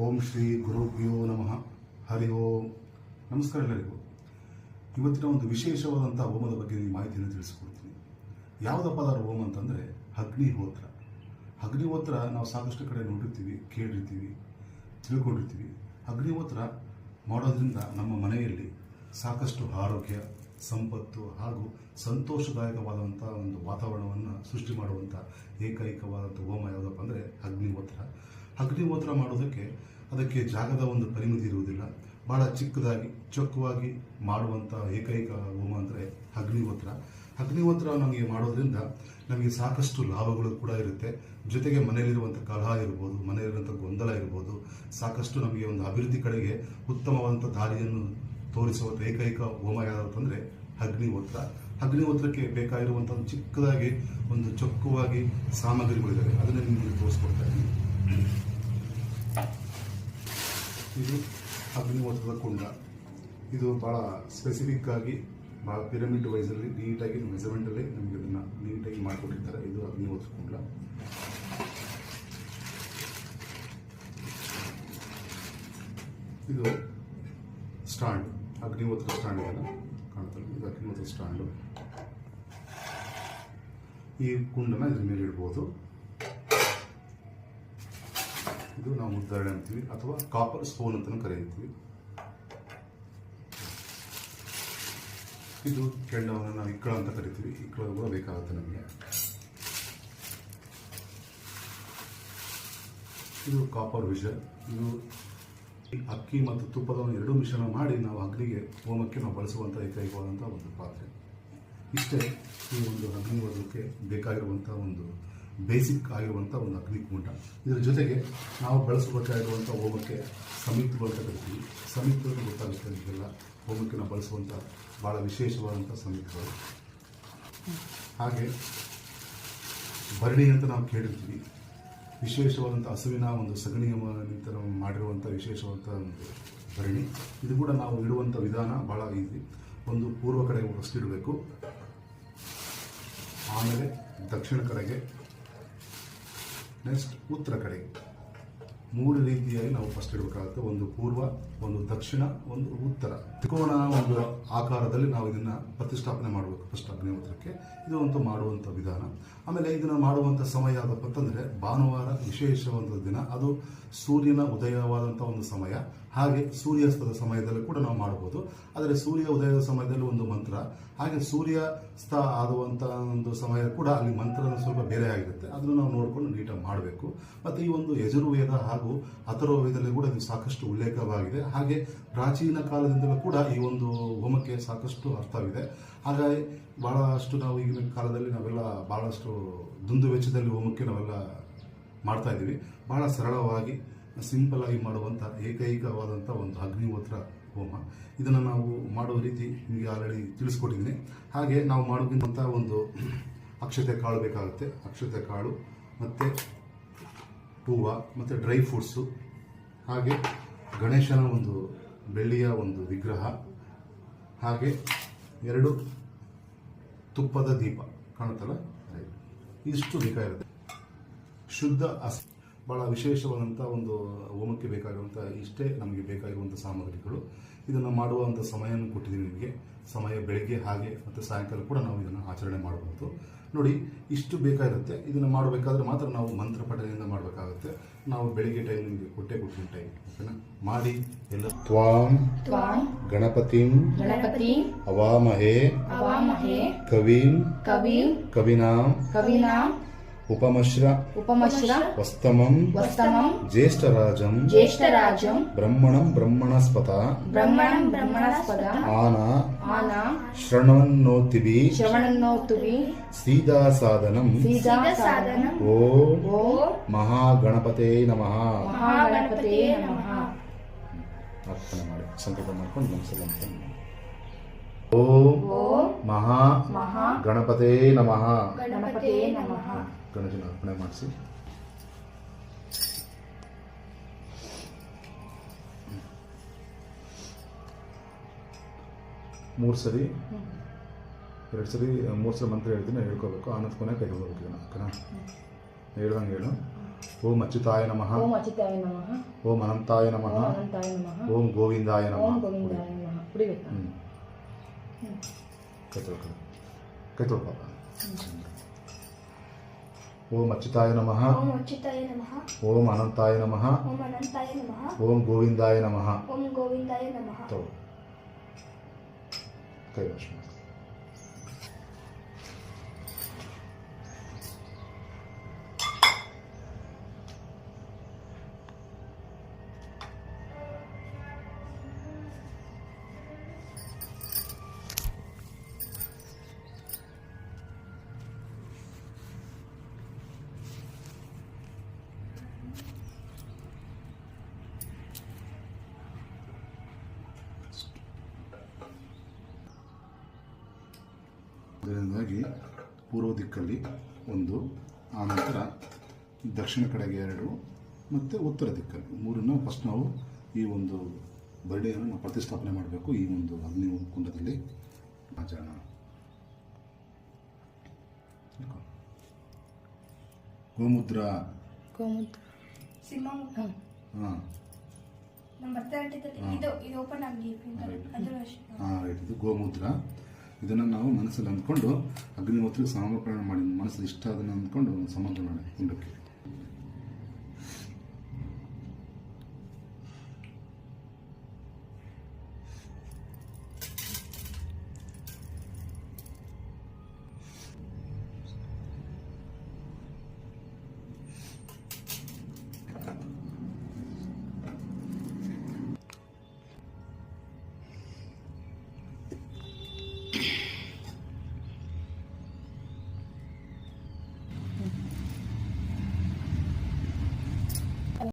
ಓಂ ಶ್ರೀ ಗುರುಭ್ಯೋ ನಮಃ. ಹರಿ ಓಂ. ನಮಸ್ಕಾರ ಎಲ್ಲರಿಗೂ. ಇವತ್ತಿನ ಒಂದು ವಿಶೇಷವಾದಂಥ ಹೋಮದ ಬಗ್ಗೆ ನಿಮಗೆ ಮಾಹಿತಿಯನ್ನು ತಿಳಿಸಿಕೊಡ್ತೀನಿ. ಯಾವುದಪ್ಪ ಅದರ ಹೋಮ ಅಂತಂದರೆ ಅಗ್ನಿಹೋತ್ರ ಅಗ್ನಿಹೋತ್ರ ನಾವು ಸಾಕಷ್ಟು ಕಡೆ ನೋಡಿರ್ತೀವಿ, ಕೇಳಿರ್ತೀವಿ, ತಿಳ್ಕೊಂಡಿರ್ತೀವಿ. ಅಗ್ನಿಹೋತ್ರ ಮಾಡೋದ್ರಿಂದ ನಮ್ಮ ಮನೆಯಲ್ಲಿ ಸಾಕಷ್ಟು ಆರೋಗ್ಯ, ಸಂಪತ್ತು ಹಾಗೂ ಸಂತೋಷದಾಯಕವಾದಂಥ ಒಂದು ವಾತಾವರಣವನ್ನು ಸೃಷ್ಟಿ ಮಾಡುವಂಥ ಏಕೈಕವಾದಂಥ ಹೋಮ ಯಾವುದಪ್ಪ ಅಂದರೆ ಅಗ್ನಿಹೋತ್ರ ಅಗ್ನಿಹೋತ್ರ ಮಾಡೋದಕ್ಕೆ ಅದಕ್ಕೆ ಜಾಗದ ಒಂದು ಪರಿಮಿತಿ ಇರುವುದಿಲ್ಲ. ಬಹಳ ಚಿಕ್ಕದಾಗಿ, ಚೊಕ್ಕವಾಗಿ ಮಾಡುವಂಥ ಏಕೈಕ ಹೋಮ ಅಂದರೆ ಅಗ್ನಿಹೋತ್ರ ಅಗ್ನಿಹೋತ್ರ ನಮಗೆ ಮಾಡೋದ್ರಿಂದ ನಮಗೆ ಸಾಕಷ್ಟು ಲಾಭಗಳು ಕೂಡ ಇರುತ್ತೆ. ಜೊತೆಗೆ ಮನೆಯಲ್ಲಿರುವಂಥ ಕಲಹ ಇರ್ಬೋದು ಮನೆಯಲ್ಲಿರುವಂಥ ಗೊಂದಲ ಇರ್ಬೋದು, ಸಾಕಷ್ಟು ನಮಗೆ ಒಂದು ಅಭಿವೃದ್ಧಿ ಕಡೆಗೆ ಉತ್ತಮವಾದಂಥ ದಾರಿಯನ್ನು ತೋರಿಸುವ ಏಕೈಕ ಹೋಮ ಅಗ್ನಿ ಅಂದರೆ ಅಗ್ನಿಹೋತ್ರ ಅಗ್ನಿಹೋತ್ರಕ್ಕೆ ಬೇಕಾಗಿರುವಂಥ ಒಂದು ಚಿಕ್ಕದಾಗಿ, ಒಂದು ಚೊಕ್ಕವಾಗಿ ಸಾಮಗ್ರಿಗಳಿದ್ದಾವೆ ಅದನ್ನು ನಿಮಗೆ ತೋರಿಸ್ಕೊಡ್ತಾ ಇದ್ದೀನಿ. ಇದು ಅಗ್ನಿಹೋತ್ರದ ಕುಂಡ. ಇದು ಭಾಳ ಸ್ಪೆಸಿಫಿಕ್ ಆಗಿ ಭಾಳ ಪಿರಮಿಡ್ ವೈಸಲ್ಲಿ ನೀಟಾಗಿ ಮೆಜರ್ಮೆಂಟಲ್ಲಿ ನಮಗೆ ಇದನ್ನು ನೀಟಾಗಿ ಮಾಡಿಕೊಟ್ಟಿರ್ತಾರೆ ಇದು ಅಗ್ನಿಹೋತ್ರ ಕುಂಡ. ಇದು ಸ್ಟ್ಯಾಂಡ್ ಅಗ್ನಿಹೋತ್ರ ಸ್ಟ್ಯಾಂಡ್ ಏನು ಕಾಣ್ತಾರೆ ಇದು. ಅಗ್ನಿಹೋತ್ರ ಸ್ಟ್ಯಾಂಡು ಈ ಕುಂಡನ ಇದ್ರ ಮೇಲೆ ಇಡ್ಬೋದು. ಇದು ನಾವು ಮುದ್ದರಣೆ ಅಂತೀವಿ, ಅಥವಾ ಕಾಪರ್ ಸ್ಪೂನ್ ಅಂತ ಕರೆಯುತ್ತೀವಿ. ಇದು ಕೆಂಡವನ್ನು ನಾವು ಇಕ್ಕಳ ಅಂತ ಕರಿತೀವಿ ಇಕ್ಕಳ ಕೂಡ ಬೇಕಾಗುತ್ತೆ ನಮಗೆ. ಇದು ಕಾಪರ್ ವಿಷನ್ ಇದು ಅಕ್ಕಿ ಮತ್ತು ತುಪ್ಪದವನ್ನು ಎರಡೂ ಎರಡು ಮಿಶ್ರಣ ಮಾಡಿ ನಾವು ಅಗ್ನಿಗೆ, ಹೋಮಕ್ಕೆ ನಾವು ಬಳಸುವಂಥ ಏಕೈಕವಾದಂಥ ಒಂದು ಪಾತ್ರೆ. ಇಷ್ಟೇ ಈ ಒಂದು ಅಗ್ನಿ ಓದಕ್ಕೆ ಬೇಕಾಗಿರುವಂಥ ಒಂದು ಬೇಸಿಕ್ ಆಗಿರುವಂಥ ಒಂದು ಅಗ್ನಿಕುಂಡ. ಇದರ ಜೊತೆಗೆ ನಾವು ಬಳಸಬೇಕಾಗಿರುವಂಥ ಹೋಮಕ್ಕೆ ಸಂಯುಕ್ತಗಳು ಕರಿತೀವಿ. ಸಂಯುಕ್ತಗಳು ಗೊತ್ತಾಗುತ್ತೆ ನಿಮಗೆಲ್ಲ ಹೋಮಕ್ಕೆ ನಾವು ಬಳಸುವಂಥ ಭಾಳ ವಿಶೇಷವಾದಂಥ ಸಂಯುಕ್ತಗಳು ಹಾಗೆ ಭರಣಿ ಅಂತ ನಾವು ಕೇಳಿರ್ತೀವಿ. ವಿಶೇಷವಾದಂಥ ಹಸುವಿನ ಒಂದು ಸಗಣಿಯ ನಾವು ಮಾಡಿರುವಂಥ ವಿಶೇಷವಾದಂಥ ಒಂದು ಭರಣಿ. ಇದು ಕೂಡ ನಾವು ಇಡುವಂಥ ವಿಧಾನ ಭಾಳ ಈಸಿ. ಒಂದು ಪೂರ್ವ ಕಡೆಗೆ ಫಸ್ಟ್ ಇಡಬೇಕು. ಆಮೇಲೆ ದಕ್ಷಿಣ ಕಡೆಗೆ ನೆಕ್ಸ್ಟ್ ಉತ್ತರ ಕಡೆ. ಮೂರು ರೀತಿಯಾಗಿ ನಾವು ಫಸ್ಟ್ ಇಡಬೇಕಾಗುತ್ತೆ. ಒಂದು ಪೂರ್ವ, ಒಂದು ದಕ್ಷಿಣ, ಒಂದು ಉತ್ತರ. ತ್ರಿಕೋನ ಒಂದು ಆಕಾರದಲ್ಲಿ ನಾವು ಇದನ್ನ ಪ್ರತಿಷ್ಠಾಪನೆ ಮಾಡಬೇಕು ಫಸ್ಟ್ ಅಗ್ನಿಹೋತ್ರಕ್ಕೆ ಇದು ಒಂದು ಮಾಡುವಂಥ ವಿಧಾನ. ಆಮೇಲೆ ಇದನ್ನು ಮಾಡುವಂಥ ಸಮಯ ಯಾವುದಪ್ಪ ಅಂತಂದರೆ ಭಾನುವಾರ ವಿಶೇಷವಾದ ದಿನ. ಅದು ಸೂರ್ಯನ ಉದಯವಾದಂಥ ಒಂದು ಸಮಯ. ಹಾಗೆ ಸೂರ್ಯಾಸ್ತದ ಸಮಯದಲ್ಲಿ ಕೂಡ ನಾವು ಮಾಡ್ಬೋದು. ಆದರೆ ಸೂರ್ಯ ಉದಯದ ಸಮಯದಲ್ಲಿ ಒಂದು ಮಂತ್ರ. ಹಾಗೆ ಸೂರ್ಯಾಸ್ತ ಆಗುವಂಥ ಒಂದು ಸಮಯ ಕೂಡ ಅಲ್ಲಿ ಮಂತ್ರ ಸ್ವಲ್ಪ ಬೇರೆ ಆಗಿರುತ್ತೆ. ಅದನ್ನು ನಾವು ನೋಡಿಕೊಂಡು ನೀಟಾಗಿ ಮಾಡಬೇಕು. ಮತ್ತು ಈ ಒಂದು ಯಜುರ್ವೇದ ಹಾಗೂ ಅಥರ್ವವೇದದಲ್ಲಿ ಕೂಡ ಇದು ಸಾಕಷ್ಟು ಉಲ್ಲೇಖವಾಗಿದೆ. ಹಾಗೆ ಪ್ರಾಚೀನ ಕಾಲದಿಂದಲೂ ಕೂಡ ಈ ಒಂದು ಹೋಮಕ್ಕೆ ಸಾಕಷ್ಟು ಅರ್ಥವಿದೆ. ಹಾಗಾಗಿ ಬಹಳಷ್ಟು ನಾವು ಈಗಿನ ಕಾಲದಲ್ಲಿ ನಾವೆಲ್ಲ ಬಹಳಷ್ಟು ದುಂದು ವೆಚ್ಚದಲ್ಲಿ ಹೋಮಕ್ಕೆ ನಾವೆಲ್ಲ ಮಾಡ್ತಾ ಇದ್ದೀವಿ. ಬಹಳ ಸರಳವಾಗಿ ಸಿಂಪಲ್ ಆಗಿ ಮಾಡುವಂಥ ಏಕೈಕವಾದಂಥ ಒಂದು ಅಗ್ನಿಹೋತ್ರ ಹೋಮ. ಇದನ್ನು ನಾವು ಮಾಡುವ ರೀತಿ ನಿಮಗೆ ಆಲ್ರೆಡಿ ತಿಳಿಸ್ಕೊಟ್ಟಿದ್ದೀನಿ. ಹಾಗೆ ನಾವು ಮಾಡೋಕ್ಕಿಂತ ಒಂದು ಅಕ್ಷತೆ ಕಾಳು ಬೇಕಾಗುತ್ತೆ. ಅಕ್ಷತೆ ಕಾಳು, ಮತ್ತು ಹೂವ, ಮತ್ತು ಡ್ರೈ ಫ್ರೂಟ್ಸು ಹಾಗೆ ಗಣೇಶನ ಒಂದು ಬೆಳ್ಳಿಯ ಒಂದು ವಿಗ್ರಹ. ಹಾಗೆ ಎರಡು ತುಪ್ಪದ ದೀಪ ಕಾಣುತ್ತಲ್ಲ? ಇಷ್ಟು ಬೇಕಾಗಿರುತ್ತೆ ಶುದ್ಧ ಅಸ್ ಭಾಳ ವಿಶೇಷವಾದಂಥ ಒಂದು ಹೋಮಕ್ಕೆ ಬೇಕಾಗಿರುವಂಥ ಇಷ್ಟೇ ನಮಗೆ ಬೇಕಾಗಿರುವಂಥ ಸಾಮಗ್ರಿಗಳು. ಇದನ್ನು ಮಾಡುವಂಥ ಸಮಯವನ್ನು ಕೊಟ್ಟಿದ್ದೀನಿ ನಿಮಗೆ. ಸಮಯ ಬೆಳಗ್ಗೆ ಹಾಗೆ ಮತ್ತು ಸಾಯಂಕಾಲ ಕೂಡ ನಾವು ಇದನ್ನು ಆಚರಣೆ ಮಾಡಬಹುದು. ನೋಡಿ ಇಷ್ಟು ಬೇಕಾಗಿರುತ್ತೆ. ಇದನ್ನು ಮಾಡಬೇಕಾದ್ರೆ ಮಾತ್ರ ನಾವು ಮಂತ್ರ ಪಠನೆಯಿಂದ ಮಾಡಬೇಕಾಗುತ್ತೆ. ನಾವು ಬೆಳಿಗ್ಗೆ ಟೈಮ್ ನಿಮಗೆ ಕೊಟ್ಟೆ ಕೊಟ್ಟಿನ ಟೈಮ್ ಓಕೆನಾ ಮಾಡಿ ಎಲ್ಲ ತ್ವಾಂ ಗಣಪತಿಂ ಗಣಪತಿ ಅವಾಮಹೇ ಅವಾಮಹೇ ಕವಿಂ ಕವಿಂ ಕವಿನಾಂ ಕವಿನಾಂ ఉపమశ్ర ఉపమశ్ర వస్తమం వస్తమం జ్యేష్ఠరాజం జ్యేష్ఠరాజం బ్రహ్మణం బ్రహ్మణస్పత బ్రహ్మణం బ్రహ్మణస్పత ఆన ఆన శృణవన్నోతివి శృణవన్నోతివి సీదా సాధనం సీదా సాధనం ఓ ఓ మహాగణపతే నమః. మహాగణపతే నమಃ. ಅರ್ಪಣೆ ಮಾಡಿ ಸಂಕಲ್ಪ ಮಾಡ್ಕೊಂಡು ನಮಸ್ಕಾರ ಓ ಮಹಾ ಮಹಾ ಗಣಪತೇ ನಮಃ ಗಣೇಶನ ಅರ್ಪಣೆ ಮಾಡಿಸಿ. ಮೂರು ಸರಿ ಎರಡು ಸರಿ ಮೂರು ಸರಿ ಮಂತ್ರ ಹೇಳ್ತೀನಿ ಹೇಳ್ಕೋಬೇಕು. ಆನಂದ್ ಕೊನೆ ಕೈ ಹೋಗ್ಬೇಕು ಇದನ್ನ ಓಕೆನಾ? ಹೇಳ್ದಂಗೆ ಹೇಳು. ಓಂ ಅಚ್ಯುತಾಯ ನಮಃ. ಓಂ ಅಚಿತಾಯ ನಮಃ. ಓಂ ಅನಂತಾಯ ನಮಃ. ಓಂ ಗೋವಿಂದಾಯ ನಮಃ. ಕೈ ತೊಳ್ಕೊಳ್ಳಿ ಕೈ ತೊಳ್ಕೊ. ಓಂ ಅಚ್ಯುತಾಯ ನಮಃ ಓಂ ಅಚ್ಯುತಾಯ ನಮಃ ಓಂ ಅನಂತಾಯ ನಮಃ ಓಂ ಅನಂತಾಯ ನಮಃ ಓಂ ಅದರಿಂದಾಗಿ ಪೂರ್ವ ದಿಕ್ಕಲ್ಲಿ ಒಂದು ಆನಂತರ ದಕ್ಷಿಣ ಕಡೆಗೆ ಎರಡು ಮತ್ತು ಉತ್ತರ ದಿಕ್ಕಲ್ಲಿ. ಮೂರನ್ನು ಫಸ್ಟ್ ನಾವು ಈ ಒಂದು ಬರ್ಡೆಯನ್ನು ನಾವು ಪ್ರತಿಷ್ಠಾಪನೆ ಮಾಡಬೇಕು ಈ ಒಂದು ಅಗ್ನಿ ಕುಂಡದಲ್ಲಿ. ಆಚರಣ ಗೋಮುದ್ರ ಗೋಮೂತ್ರ. ಸಿಂಹಮುಖ ಹಾಂ. ಇದು ಹಾಂ ಗೋಮೂದ್ರ ಇದನ್ನು ನಾವು ಮನಸ್ಸಲ್ಲಿ ಅಂದ್ಕೊಂಡು ಅಗ್ನಿಹೋತ್ರಿಗೆ ಸಮರ್ಪಣೆ ಮಾಡಿ ಮನಸ್ಸಲ್ಲಿ ಇಷ್ಟ ಅದನ್ನು ಅಂದ್ಕೊಂಡು ಸಮರ್ಪಣೆ ಮಾಡಿ ಕುಂಡಕ್ಕೆ